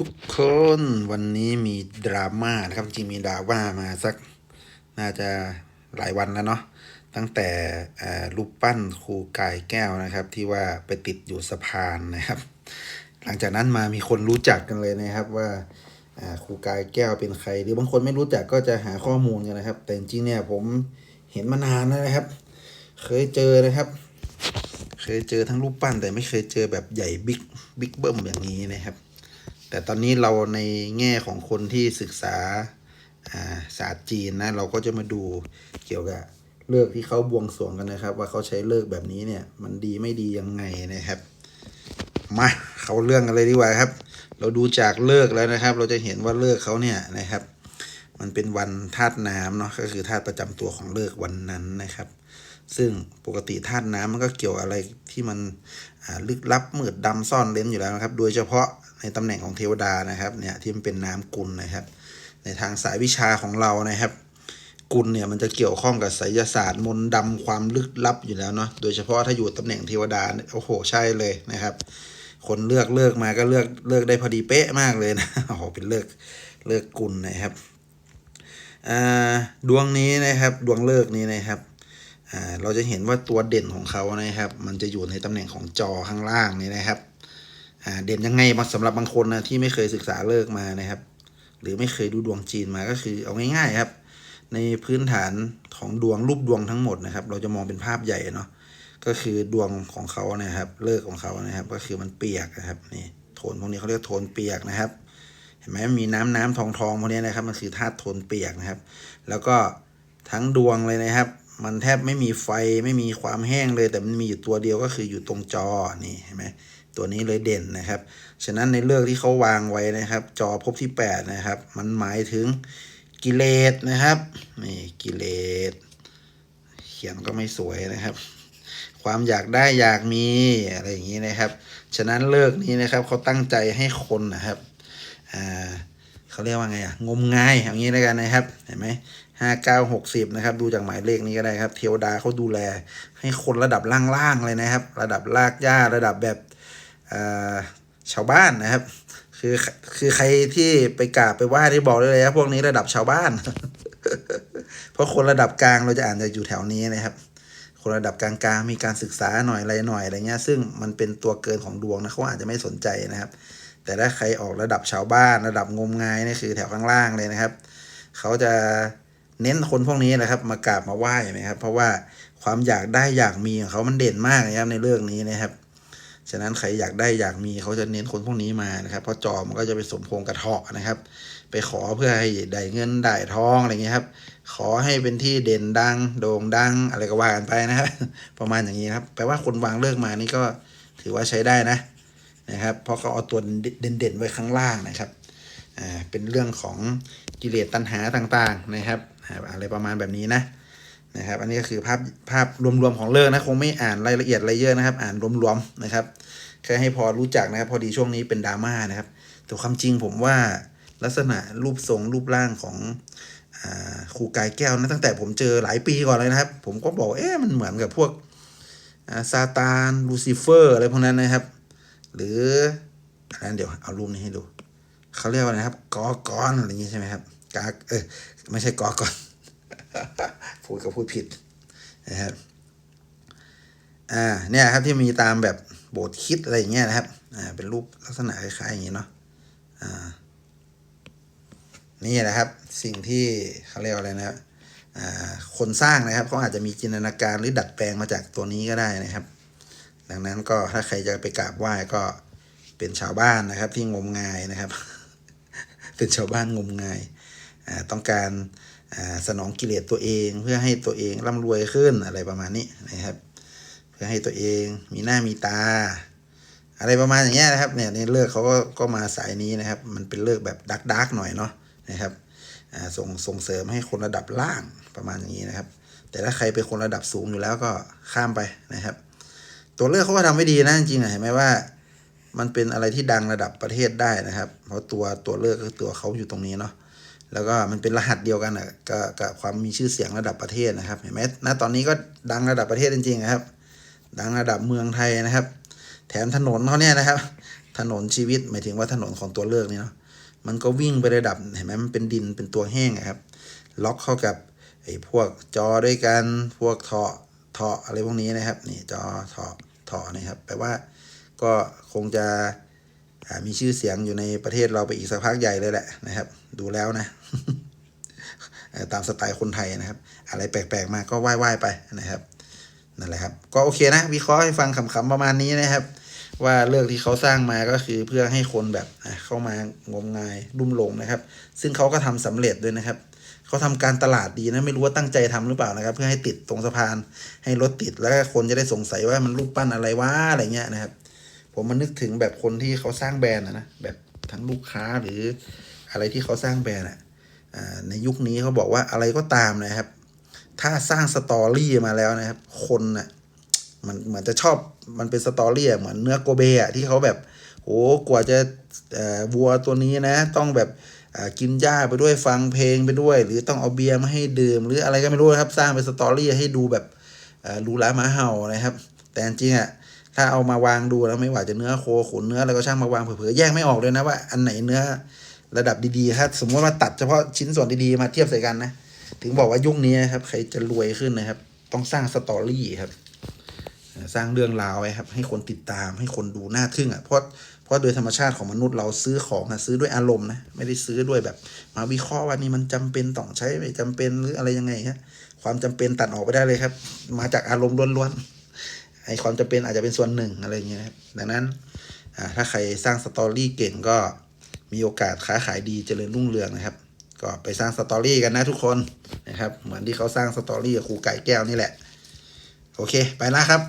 ทุกคนวันนี้มีดราม่านะครับ จริงมีดราม่ามาสักน่าจะหลายวันแล้วเนาะตั้งแต่รูปปั้นครูกายแก้วนะครับ ที่ว่าไปติดอยู่สะพานนะครับ หลังจากนั้นมามีคนรู้จักกันเลยนะครับว่าครูกายแก้วเป็นใคร หรือบางคนไม่รู้จักก็จะหาข้อมูลกันนะครับ แต่จริงเนี่ยผมเห็นมานานแล้วนะครับ เคยเจอนะครับ เคยเจอทั้งรูปปั้นแต่ไม่เคยเจอแบบใหญ่บิ๊กบิ๊กเบิ้มอย่างนี้นะครับ แต่ตอนนี้เราในแง่ของคนที่ศึกษาศาสตร์จีนนะเราก็จะมาดูเกี่ยวกับเลิกที่เขาบวงสรวงกันนะครับ ว่าเขาใช้เลิกแบบนี้เนี่ย มันดีไม่ดียังไงนะครับ มาเขาเรื่องกันเลยดีกว่าครับ เราดูจากเลิกแล้วนะครับ เราจะเห็นว่าเลิกเขาเนี่ยนะครับ มันเป็นวันธาตุน้ำเนาะก็คือธาตุประจำตัวของเลิกวันนั้นนะครับ ซึ่งปกติธาตุน้ำมันก็เกี่ยวอะไรที่มันลึกลับมืดดำซ่อนเร้นอยู่แล้วนะครับ โดยเฉพาะ ในตำแหน่งของเทวดานะครับเนี่ยที่มันเป็นน้ำกุลนะครับ ในทางสายวิชาของเรานะครับ กุลเนี่ยมันจะเกี่ยวข้องกับไสยศาสตร์มนต์ดำความลึกลับอยู่แล้วเนาะโดยเฉพาะถ้าอยู่ตำแหน่งเทวดาโอ้โหใช่เลยนะครับ คนเลือกเลือกมาก็เลือกเลือกได้พอดีเป๊ะมากเลยนะโอ้โหเป็นเลือกเลือกกุลนะครับดวงนี้นะครับดวงเลิกนี้นะครับเราจะเห็นว่าตัวเด่นของเขานะครับ มันจะอยู่ในตำแหน่งของจอข้างล่างนี่นะครับ เด่นยังไงมาสำหรับบางคนนะที่ไม่เคยศึกษาเลิกมานะครับ หรือไม่เคยดูดวงจีนมาก็คือเอาง่ายๆครับ ในพื้นฐานของดวงรูปดวงทั้งหมดนะครับ เราจะมองเป็นภาพใหญ่เนาะก็คือดวงของเขานะครับ เลิกของเขานะครับ ก็คือมันเปียกนะครับนี่โทนพวกนี้เขาเรียกโทนเปียกนะครับ เห็นไหมมีน้ำน้ำทองทองพวกนี้นะครับ มันคือธาตุโทนเปียกนะครับ แล้วก็ทั้งดวงเลยนะครับ มันแทบไม่มีไฟไม่มีความแห้งเลย แต่มันมีอยู่ตัวเดียวก็คืออยู่ตรงจอนี่เห็นไหมตัวนี้เลยเด่นนะครับ ฉะนั้นในเลือกที่เขาวางไว้นะครับ จอภพที่ 8 นะครับ มันหมายถึงกิเลสนะครับนี่กิเลสเขียนก็ไม่สวยนะครับ ความอยากได้อยากมีอะไรอย่างนี้นะครับ ฉะนั้นเลิกนี้นะครับเขาตั้งใจให้คนนะครับอ่าเขาเรียกว่าไงอะงมงายอย่างนี้แล้วกันนะครับเห็นไหม ห้าเก้าหกสิบนะครับ ดูจากหมายเลขนี้ก็ได้ครับ เทวดาเขาดูแล ให้คนระดับล่างๆเลยนะครับ ระดับลากย่าระดับแบบชาวบ้านนะครับ คือคือใครที่ไปกราบไปไหว้ที่บอกได้เลยครับพวกนี้ระดับชาวบ้าน เพราะคนระดับกลางเราจะอ่านจะอยู่แถวนี้นะครับคนระดับกลางๆมีการศึกษาหน่อยอะไรหน่อยอะไรเงี้ยซึ่งมันเป็นตัวเกินของดวงนะเขาอาจจะไม่สนใจนะครับ แต่ถ้าใครออกระดับชาวบ้าน ระดับงมงายนี่คือแถวข้างล่างเลยนะครับ เขาจะ เน้นคนพวกนี้นะครับ มากราบมาไหว้นะครับ เพราะว่าความอยากได้อยากมีของเขามันเด่นมากนะครับในเรื่องนี้นะครับ ฉะนั้นใครอยากได้อยากมีเขาจะเน้นคนพวกนี้มานะครับ เพราะจอมันก็จะไปสมพงกระเทาะนะครับ ไปขอเพื่อให้ได้เงินได้ทองอะไรเงี้ยครับ ขอให้เป็นที่เด่นดัง โด่งดัง อะไรก็ว่ากันไปนะครับ ประมาณอย่างนี้ครับ แปลว่าคนวางเลิกมานี่ก็ถือว่าใช้ได้นะนะครับ เพราะเขาเอาตัวเด่นๆไว้ข้างล่างนะครับ อ่า เป็นเรื่องของกิเลสตัณหาต่างๆนะครับ อ่าอะไรประมาณแบบนี้นะนะครับ อันนี้ก็คือภาพภาพรวมๆของเลิกนะคงไม่อ่านรายละเอียดอะไรเยอะนะครับ อ่านรวมๆนะครับแค่ให้พอรู้จักนะครับ พอดีช่วงนี้เป็นดราม่านะครับแต่ความจริงผมว่าลักษณะรูปทรงรูปร่างของอ่าครูกายแก้วนะตั้งแต่ผมเจอหลายปีก่อนเลยนะครับ ผมก็บอกเอ๊ะมันเหมือนกับพวกซาตานลูซิเฟอร์อะไรพวกนั้นนะครับ หรืออันนั้นเดี๋ยวเอารูปนี้ให้ดูเขาเรียกว่าอะไรนะครับกอกอนอะไรอย่างงี้ใช่ไหมครับ กาเออไม่ใช่กอกอน พูดก็พูดผิดนะครับอ่าเนี่ยครับที่มีตามแบบโบสถ์คิดอะไรอย่างเงี้ยนะครับอ่าเป็นรูปลักษณะคล้ายๆอย่างงี้เนาะอ่านี่นะครับสิ่งที่เขาเรียกว่าอะไรนะครับอ่าคนสร้างนะครับเขาอาจจะมีจินตนาการหรือดัดแปลงมาจากตัวนี้ก็ได้นะครับ ดังนั้นก็ถ้าใครจะไปกราบไหว้ก็เป็นชาวบ้านนะครับที่งมงายนะครับ เป็นชาวบ้านงมงาย ต้องการอ่าสนองกิเลสตัวเอง เพื่อให้ตัวเองร่ำรวยขึ้นอะไรประมาณนี้นะครับ เพื่อให้ตัวเองมีหน้ามีตา อะไรประมาณอย่างเงี้ยนะครับเนี่ยในเลิกเขาก็ก็มาสายนี้นะครับ มันเป็นเลิกแบบดักดักหน่อยเนาะนะครับอ่าส่งส่งเสริมให้คนระดับล่างประมาณอย่างนี้นะครับ แต่ถ้าใครเป็นคนระดับสูงอยู่แล้วก็ข้ามไปนะครับ ตัวเลือกเขาก็ทำไว้ดีนะจริงๆเห็นไหมว่ามันเป็นอะไรที่ดังระดับประเทศได้นะครับ เพราะตัวตัวเลือกก็คือตัวเขาอยู่ตรงนี้เนาะ แล้วก็มันเป็นรหัสเดียวกันอะกับกับความมีชื่อเสียงระดับประเทศนะครับเห็นไหมณตอนนี้ก็ดังระดับประเทศจริงๆนะครับ ดังระดับเมืองไทยนะครับ แถมถนนเขาเนี่ยนะครับ ถนนชีวิตหมายถึงว่าถนนของตัวเลือกนี่เนาะมันก็วิ่งไประดับเห็นไหมมันเป็นดินเป็นตัวแห้งอะครับ ล็อกเข้ากับไอ้พวกจอด้วยกันพวกเถาะเถาะอะไรพวกนี้นะครับ นี่จอเถาะเถาะนะครับแปลว่าก็คงจะ มีชื่อเสียงอยู่ในประเทศเราไปอีกสักพักใหญ่เลยแหละนะครับ ดูแล้วนะตามสไตล์คนไทยนะครับ อะไรแปลกๆมาก็ไหว้ๆไปนะครับนั่นแหละครับ ก็โอเคนะ วิเคราะห์ให้ฟังขำๆประมาณนี้นะครับ ว่าเลือกที่เขาสร้างมาก็คือเพื่อให้คนแบบเข้ามางมงายรุ่มหลงนะครับ ซึ่งเขาก็ทำสำเร็จด้วยนะครับเขาทำการตลาดดีนะไม่รู้ว่าตั้งใจทำหรือเปล่านะครับ เพื่อให้ติดตรงสะพานให้รถติดแล้วคนจะได้สงสัยว่ามันรูปปั้นอะไรวะอะไรเงี้ยนะครับ ผมมันนึกถึงแบบคนที่เขาสร้างแบรนด์นะแบบทั้งลูกค้าหรืออะไรที่เขาสร้างแบรนด์อะอ่าในยุคนี้เขาบอกว่าอะไรก็ตามนะครับ ถ้าสร้างสตอรี่มาแล้วนะครับ คนน่ะมันเหมือนจะชอบมันเป็นสตอรี่เหมือนเนื้อโกเบะที่เขาแบบโหกว่าจะวัวตัวนี้นะ ต้องแบบกินหญ้าไปด้วยฟังเพลงไปด้วย หรือต้องเอาเบียร์มาให้ดื่ม หรืออะไรก็ไม่รู้นะครับ สร้างเป็นสตอรี่ให้ดูแบบหรูหรามาเห่านะครับ แต่จริงๆอะ ถ้าเอามาวางดูแล้วไม่ว่าจะเนื้อโคขนเนื้ออะไรก็ช่างมาวางเผลอๆแยกไม่ออกเลยนะว่าอันไหนเนื้อระดับดีๆถ้าสมมติว่าตัดเฉพาะชิ้นส่วนดีๆมาเทียบใส่กันนะ ถึงบอกว่ายุคนี้ครับ ใครจะรวยขึ้นนะครับ ต้องสร้างสตอรี่ครับ สร้างเรื่องราวไว้ครับ ให้คนติดตามให้คนดูน่าทึ่งอะเพราะเพราะโดยธรรมชาติของมนุษย์เราซื้อของอะซื้อด้วยอารมณ์นะไม่ได้ซื้อด้วยแบบ มาวิเคราะห์ว่านี่มันจำเป็นต้องใช้ไม่จำเป็นหรืออะไรยังไงฮะความจำเป็นตัดออกไปได้เลยครับ มาจากอารมณ์ล้วนๆ ไอความจำเป็นอาจจะเป็นส่วนหนึ่งอะไรเงี้ยนะครับดังนั้นถ้าใครสร้างสตอรี่เก่งก็มีโอกาสค้าขายดีเจริญรุ่งเรืองนะครับ ก็ไปสร้างสตอรี่กันนะทุกคนนะครับ เหมือนที่เขาสร้างสตอรี่กับครูไก่แก้วนี่แหละ โอเค ไปละครับ